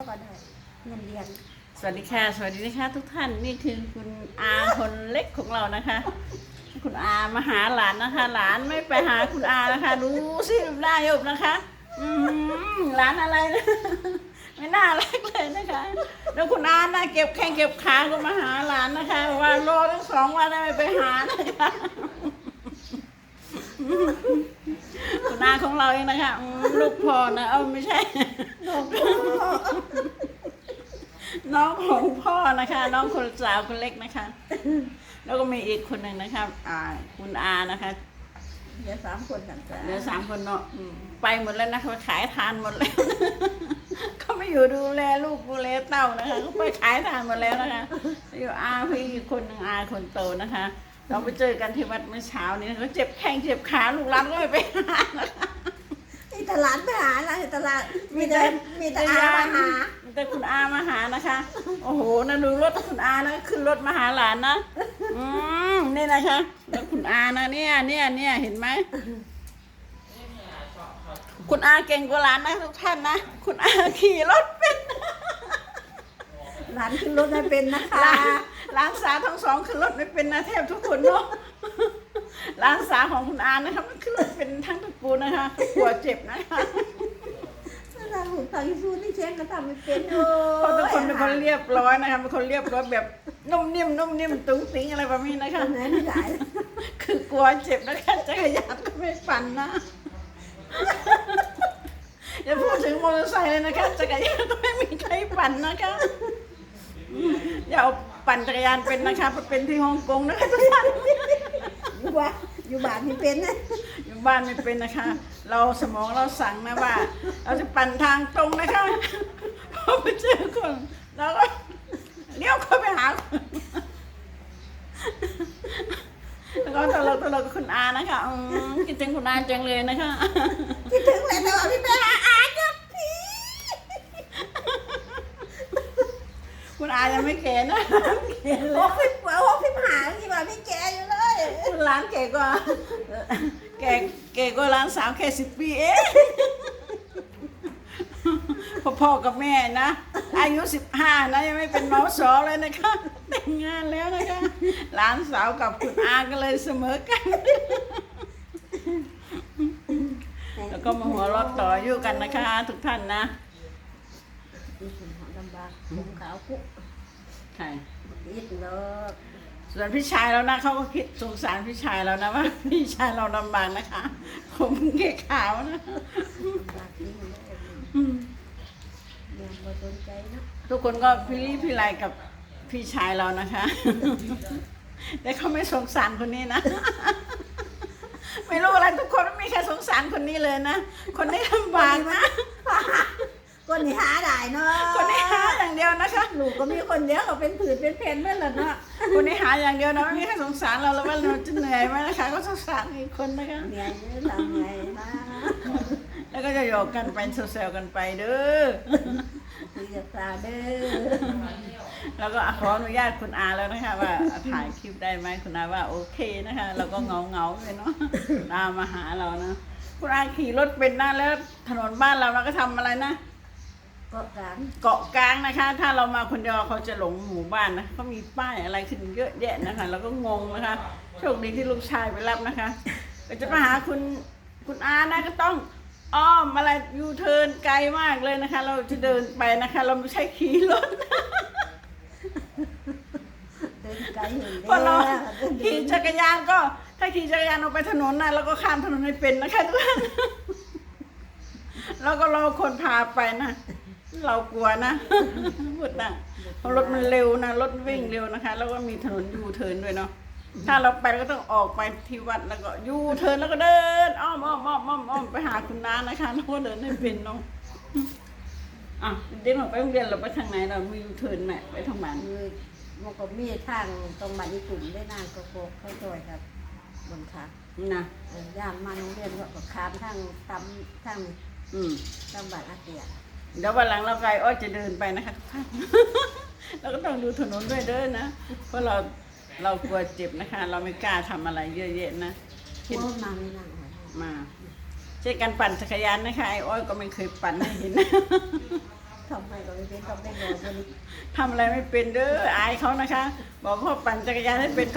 ก็ได้เงินเดือนสวัสดีค่ะ สวัสดีนะคะ ทุกท่านนี่คือคุณอาคนเล็กของเรานะคะ คุณอามาหาหลานนะคะ หลานไม่ไปหาคุณอานะคะดูสิดูหน้ายบนะคะ อืมหลานอะไรนะไม่น่ารักเลยนะคะ แล้วคุณอานะเก็บแข้งเก็บขาก็มาหาหลานนะคะว่ารอทั้งสองวันไม่ไปหานะคะ คุณอาของเราเองนะคะอืมลูกพ่อนะ เออไม่ใช่ น้องของพ่อนะคะ น้องคนสาวคนเล็กนะคะ แล้วก็มีอีกคนหนึ่งนะคะอ่าคุณอานะคะเดี๋ยวสามคนกันจ้ะเหลือสามคนเนาะอืมไปหมดแล้วนะคะขายทานหมดแล้ว เขาไม่อยู่ดูแลลูกดูแลเต้านะคะเขาไปขายทานหมดแล้วนะคะอยู่อาพี่อีกคนหนึ่งอาคนโตนะคะ เราไปเจอกันที่วัดเมื่อเช้านี้เขาเจ็บแข้งเจ็บขาลูกหลานก็ไม่ไปหานะคะไอ้ตลาดไปหาละไอ้ตลาดมีแต่มีแต่อามาหา มีแต่คุณอามาหานะคะ โอ้โหนะดูรถคุณอานะขึ้นรถมาหาหลานนะ อืมนี่นะคะแล้วคุณอานะเนี่ยเนี่ยเนี่ยเห็นไหม คุณอาเก่งกว่าหลานนะทุกท่านนะ คุณอาขี่รถเป็น หลานขึ้นรถไม่เป็นนะคะหลานหลานสาวทั้งสองขึ้นรถไม่เป็นนะแทบทุกคนเนาะหลานสาวของคุณอานะคะมันขึ้นรถเป็นทั้งตระกูลนะคะกลัวเจ็บนะคะหลานหูฟังซูนี่เชงก็ทำไม่เป็นโอ้เพราะทุกคนเป็นคนเรียบร้อยนะคะเป็นคนเรียบร้อยแบบนุ่มนิ่มนุ่มนิ่มตุ้งติ้งอะไรแบบนี้นะคะไหนไม่ได้คือกลัวเจ็บนะคะจักรยานก็ไม่ปั่นนะอย่าพูดถึงมอเตอร์ไซค์เลยนะคะจักรยานก็ไม่มีใครปั่นนะคะ อย่าเอาปั่นจักรยานเป็นนะคะเพราะเป็นที่ฮ่องกงนะคะทุกท่านอยู่ว่าอยู่บ้านไม่เป็นนะอยู่บ้านไม่เป็นนะคะ เราสมองเราสั่งนะว่า เราจะปั่นทางตรงนะคะพอไปเจอคนเราก็เลี้ยวเข้าไปหาคนแล้วก็ตลกตลกกับคุณอานะคะอืมคิดถึงคุณอาจังเลยนะคะ คิดถึงเลยแต่ว่าพี่ไปหาอาจักพี่ คุณอายังไม่แก่นะแก่โอ้แล้วพี่โอ้พี่หาที่ว่าพี่แกอยู่เลยร้านแก่กว่า แก่แก่กว่าร้านสาวแค่สิบปีเองพ่อๆกับแม่นะ อายุสิบห้านะยังไม่เป็นเมาสอเลยนะคะแต่งงานแล้วนะคะหลานสาวกับคุณอาก็เลยเสมอกัน แล้วก็มาหัวเรอดต่ออยู่กันนะคะ ทุกท่านนะ ลำบากผมขาวคุกใช่ยิดเลิกส่วนพี่ชายเรานะเขาก็คิดสงสารพี่ชายเรานะว่า พี่ชายเราลำบากนะคะ ผมแก่ขาวนะลำบากจริงเลยยังบ่สนใจเนาะทุกคนก็พี่ลี่พี่ไลกับพี่ชายเรานะคะ แต่เขาไม่สงสารคนนี้นะ ไม่รู้อะไรทุกคนไม่มีใครสงสารคนนี้เลยนะ คนนี้ลำบากนะ ก็นี่หาได้เนาะคนนี้หาอย่างเดียวนะคะลูกก็มีคนเดียวเขาเป็นผืนเป็นเพนนั่นแหละเนาะคนนี้หาอย่างเดียวนะไม่มีใครสงสารเราแล้วว่าเราจะเหนื่อยไหมนะคะ ก็สงสารอีกคนนะคะไงทำไงมาแล้วก็จะโยกกันไปเซลกันไปเด้อคุยกับตาเด้อแล้วก็ขออนุญาตคุณอาแล้วนะคะ ว่าถ่ายคลิปได้ไหมคุณอาว่าโอเคนะคะ เราก็เงาเงาๆเลยเนาะตามมาหาเรานะคุณอาขี่รถเป็นนะแล้วถนนบ้านเราเราก็ทำอะไรนะ ก็การเกาะกลางนะคะ ถ้าเรามาคนเดียวเขาจะหลงหมู่บ้านนะเขามีป้ายอะไรขึ้นเยอะแยะนะคะเราก็งงนะคะโชคดีที่ลูกชายไปรับนะคะก็จะมาหาคุณคุณอานะก็ต้องอ้อมอะไรยูเทิร์นไกลมากเลยนะคะ เราจะเดินไปนะคะ เราไม่ใช่ขี่รถเดินไกลเห็นพอเราเด้อขี่จักรยานก็ ถ้าขี่จักรยานออกไปถนนนะเราก็ข้ามถนนไม่เป็นนะคะทุกท่านแล้วก็รอคนพาไปนะ เรากลัวนะพูดนะเพราะรถมันเร็วนะรถวิ่งเร็วนะคะ แล้วก็มีถนนยูเทิร์นด้วยเนาะถ้าเราไปเราก็ต้องออกไปที่วัดแล้วก็ยูเทิร์นแล้วก็เดินอ้อมอ้อมอ้อมอ้อมอ้อมไปหาคุณน้านะคะแล้วก็เดินให้เป็นเนาะอะเด็กเราไปโรงเรียนเราไปทางไหนเรามียูเทิร์นไหมไปทางบ้านคือมันก็มีทางตรงบ้านญี่ปุ่นได้นางก็โกกเขาจอยครับบนทางนี่นะเออย่านมาโรงเรียนก็ข้ามทางตำทางอืมตำบ้านอาเตีย เดี๋ยววันหลังเราไปอ้อยจะเดินไปนะคะทุกท่านเราก็ต้องดูถนนด้วยเด้อนะ เพราะเราเรากลัวเจ็บนะคะ เราไม่กล้าทำอะไรเยอะแยะนะพวกนางนี่นางอะไรมาเช่นกันปั่นจักรยานนะคะไอ้อ้อยก็ไม่เคยปั่นให้เห็น ทำไมก็ไม่เป็นทำได้น้อยคนนี้ ทำอะไรไม่เป็นเด้ออายเขานะคะ บอกเขาปั่นจักรยานให้เป็นเขา